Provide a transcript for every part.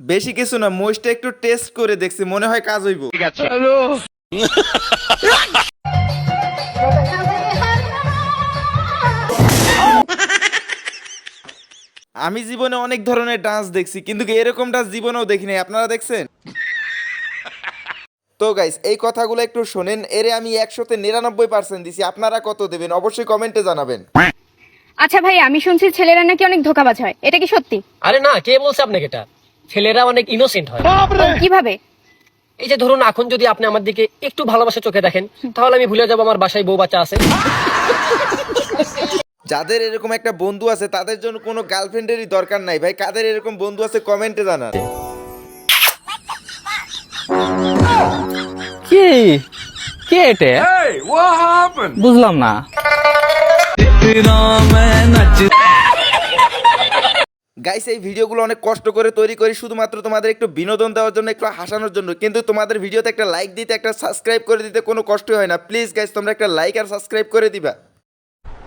বেশি কিছু না মোষটা একটু টেস্ট করে দেখছি মনে হয় কাজ হইব। আমি জীবনে অনেক ধরনের ডান্স দেখছি কিন্তু এরকম ডান্স জীবনেও দেখিনি আপনারা দেখছেন? তো গাইস এই কথাগুলো একটু শোনেন এরে আমি একশোতে নিরানব্বই পার্সেন্ট দিছি আপনারা কত দেবেন? অবশ্যই কমেন্টে জানাবেন। আচ্ছা ভাই আমি শুনছি ছেলেরা নাকি অনেক ধোকাবাজ হয়। এটা কি সত্যি? আরে না কে বলছে আপনাকে এটা? ছেলেরা অনেক ইনোসেন্ট হয়। কীভাবে? এই যে ধরুন এখন যদি আপনি আমার দিকে একটু ভালোবাসা চোখে দেখেন তাহলে আমি ভুলে যাব আমার বাসায় বউ বাচ্চা আছে। যাদের এরকম একটা বন্ধু আছে তাদের জন্য কোনো গার্লফ্রেন্ডেরই দরকার নাই। ভাই কাদের এরকম বন্ধু আছে কমেন্টে জানান। কি? কে এটা? বুঝলাম না। গাইস এই ভিডিওগুলো অনেক কষ্ট করে তৈরি করি শুধুমাত্র তোমাদের একটু বিনোদন দেওয়ার জন্য একটু হাসানোর জন্য। কিন্তু তোমাদের ভিডিওতে একটা লাইক দিতে একটা সাবস্ক্রাইব করে দিতে কোনো কষ্টই হয় না। প্লিজ গাইস তোমরা একটা লাইক আর সাবস্ক্রাইব করে দিবা।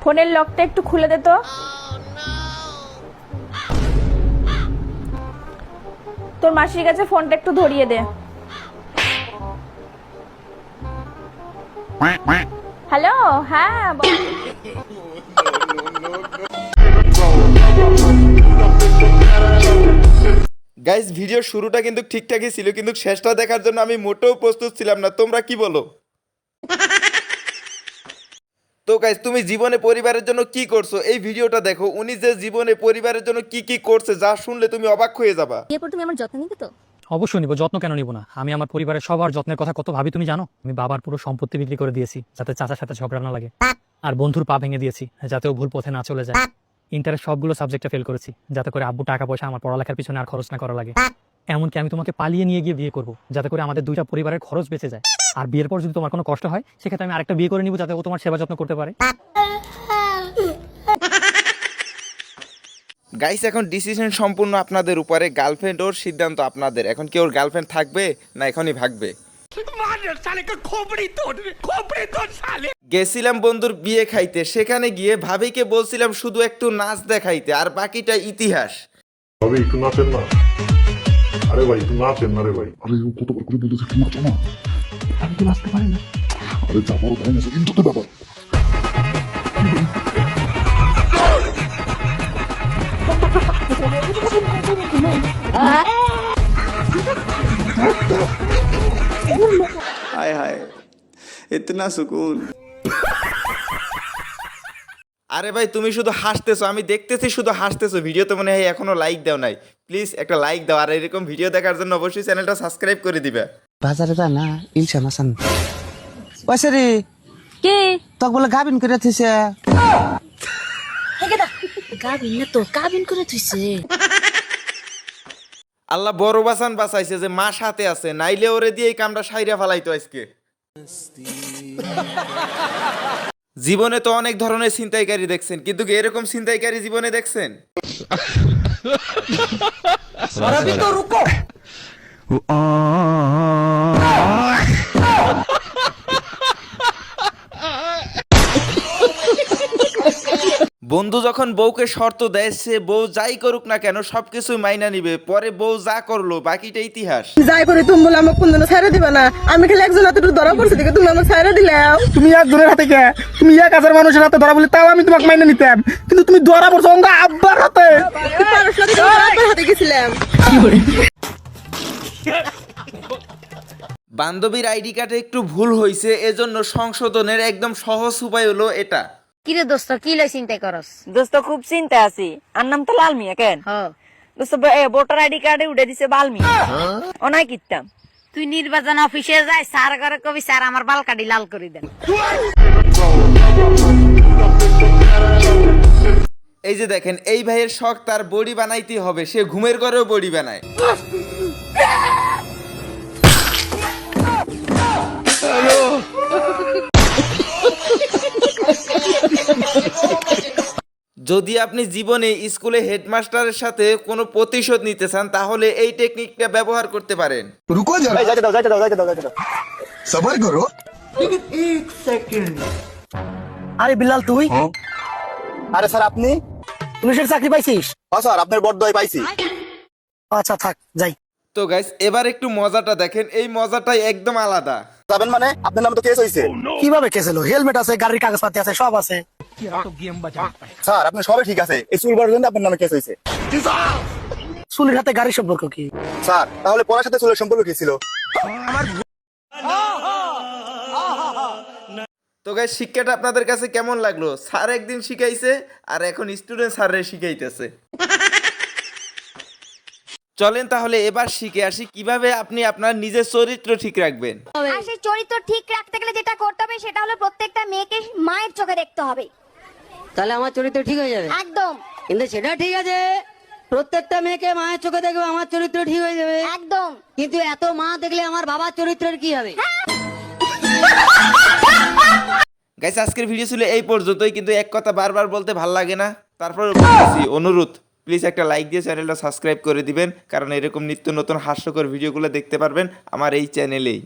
ফোনের লকটা একটু খুলে দে তো। তোর মাসির কাছে ফোনটা একটু ধরিয়ে দে। হ্যালো হ্যাঁ। গাইস ভিডিও শুরুটা কিন্তু ঠিকঠাকই ছিল কিন্তু শেষটা দেখার জন্য আমি মোটেও প্রস্তুত ছিলাম না। তোমরা কি বলো? তো গাইস তুমি জীবনে পরিবারের জন্য কি করছ? এই ভিডিওটা দেখো। উনি যে জীবনে পরিবারের জন্য কি কি করছে যা শুনলে তুমি অবাক হয়ে যাবা। বিয়ের পর তুমি আমার যত্ন নিবে তো? অবশ্যই নিব, যত্ন কেন নিব না? আমি আমার পরিবারের সবার যত্নের কথা কত ভাবি তুমি জানো? আমি বাবার পুরো সম্পত্তি বিক্রি করে দিয়েছি, যাতে চাচার সাথে ঝগড়া না লাগে। আর বন্ধুর পা ভেঙে দিয়েছি, যাতে ও ভুল পথে না চলে যায়। ইন্টারের সবগুলো সাবজেক্টে ফেল করেছি, যাতে করে আব্বু টাকা পয়সা আমার পড়ালেখার পিছনে আর খরচ না করা লাগে। এমনকি আমি তোমাকে পালিয়ে নিয়ে গিয়ে বিয়ে করব, যাতে করে আমাদের দুইটা পরিবারের খরচ বেঁচে যায়। আর বিয়ের পর যদি তোমার কোনো কষ্ট হয়, সেক্ষেত্রে আমি আরেকটা বিয়ে করে নিব, যাতে ও তোমার সেবা যত্ন করতে পারে। গাইস এখন ডিসিশন সম্পূর্ণ আপনাদের উপরে। গার্লফ্রেন্ড ওর সিদ্ধান্ত আপনাদের। এখন কি ওর গার্লফ্রেন্ড থাকবে না এখনই ভাগবে? গেছিলাম বন্ধুর বিয়ে খাইতে। সেখানে গিয়ে ভাবিকে বলছিলাম শুধু একটু নাচ দেখাইতে আর বাকিটা ইতিহাস। তবে একটু নাচেন না। আরে ভাই একটু নাচেন না রে ভাই। আরে কতবার করে বলতেছে একটু নাচো না। আমি তো নাচতে পারি না। আরে যা বড় তাই নাচো কিন্তু তো ব্যাপার। हाय हाय इतना सुकून আরে ভাই তুমি শুধু হাসতেছো আমি দেখতেছি শুধু হাসতেছো ভিডিওতে মনে হয় এখনো লাইক দাও নাই প্লিজ একটা লাইক দাও আর এরকম ভিডিও দেখার জন্য অবশ্যই চ্যানেলটা সাবস্ক্রাইব করে দিবে বাজারে যা না ইলশা মাসান ওইসে রে কে তক বলে গাবিন করে থিছে গাবিন না তো গাবিন করে থুইছে আল্লাহ বড় বাসান বাঁচাইছে যে মা সাথে আছে নাইলে ওরে দিয়ে এই কামটা সাইরা ফালাইতো আজকে। জীবনে তো অনেক ধরনের ছিনতাইকারী দেখছেন কিন্তু কি এরকম ছিনতাইকারী জীবনে দেখছেন? বন্ধু যখন বউকে শর্ত দেয় সে বউ যাই করুক না কেন সবকিছু মাইনা নিবে। পরে বউ যা করল বাকিটা ইতিহাস। যাই করি তুমি বলে আমাকে কোনদিনও ছাইরা দিবা না। আমি খালি একজন হাতে একটু ধরা পড়ছি দেখে তুমি আমাকে ছাইরা দিলাও তুমি এক দূরের হাতে কে? তুমি এক হাজার মানুষের হাতে ধরা বলি তাও আমি তোমাকে মাইনে নিতাম। কিন্তু তুমি ধরা পড়ছো অঙ্গ আব্বার হাতে। হাতে গেছিলাম। বান্ধবীর আইডি কার্ডে একটু ভুল হয়েছে এজন্য সংশোধনের একদম সহজ উপায় হলো এটা। কিরে দোস্ত কি লাই চিন্তা করস? দোস্ত খুব চিন্তা আছি। আর নাম তো লাল মিয়া কেন? দোস্ত ভোটার আইডি কার্ডে উঠে দিছে বাল মিয়া অনাই কিতাম তুই নির্বাচন অফিসে যাই স্যার করে কবি স্যার আমার বাল কাটি লাল করে দেন। এই যে দেখেন এই ভাইয়ের শখ তার বডি বানাইতে হবে সে ঘুমের ঘরেও বডি বানায়। যদি আপনি জীবনে স্কুলে হেডমাস্টারের সাথে কোনো প্রতিশোধ নিতে চান তাহলে এই টেকনিকটা ব্যবহার করতে পারেন। রুকো যারা। যাইতে দাও যাইতে দাও যাইতে দাও যাইতে দাও। সবার করো। আরে বিলাল তুই? হ্যাঁ? আরে স্যার আপনি? পুলিশের চাকরি পাইছিস? হ্যাঁ স্যার আপনার বড় পাইছি। আচ্ছা থাক যাই। তো গাইস এবার একটু মজাটা দেখেন। এই মজাটাই একদম আলাদা। যাবেন মানে? আপনার নাম তো কেস হইছে। কীভাবে কেস হলো? হেলমেট আছে গাড়ির কাগজপাতি আছে সব আছে। স্যার আপনি সবই ঠিক আছে। এই চুল বড় জন্য আপনার নামে কেস হইছে চুলের হাতে গাড়ির সম্পর্ক কি? স্যার তাহলে পড়ার সাথে চুলের সম্পর্ক কি ছিল? তো গাইস শিক্ষাটা আপনাদের কাছে কেমন লাগল? স্যার একদিন শিখাইছে আর এখন স্টুডেন্ট স্যাররে শিখাইতেছে। চলেন তাহলে এবার শিখে আসি কীভাবে আপনি আপনার নিজের চরিত্র ঠিক রাখবেন। আর সেই চরিত্র ঠিক রাখতে গেলে যেটা করতে হবে সেটা হলো প্রত্যেকটা মেয়েকে মায়ের চোখে দেখতে হবে। তাহলে আমার চরিত্র ঠিক হয়ে যাবে? একদম। কিন্তু সেটা ঠিক আছে। প্রত্যেকটা মেয়েকে মায়ের চোখে দেখবে আমার চরিত্র ঠিক হয়ে যাবে। একদম। কিন্তু এত মা দেখলে আমার বাবার চরিত্রের কি হবে? গাইস আজকের ভিডিও ছিল এই পর্যন্তই কিন্তু এক কথা বারবার বলতে ভালো লাগে না। তারপর অনুরোধ প্লিজ একটা লাইক দিয়ে চ্যানেলটা সাবস্ক্রাইব করে দিবেন কারণ এরকম নিত্য নতুন হাস্যকর ভিডিওগুলো দেখতে পারবেন আমার এই চ্যানেলেই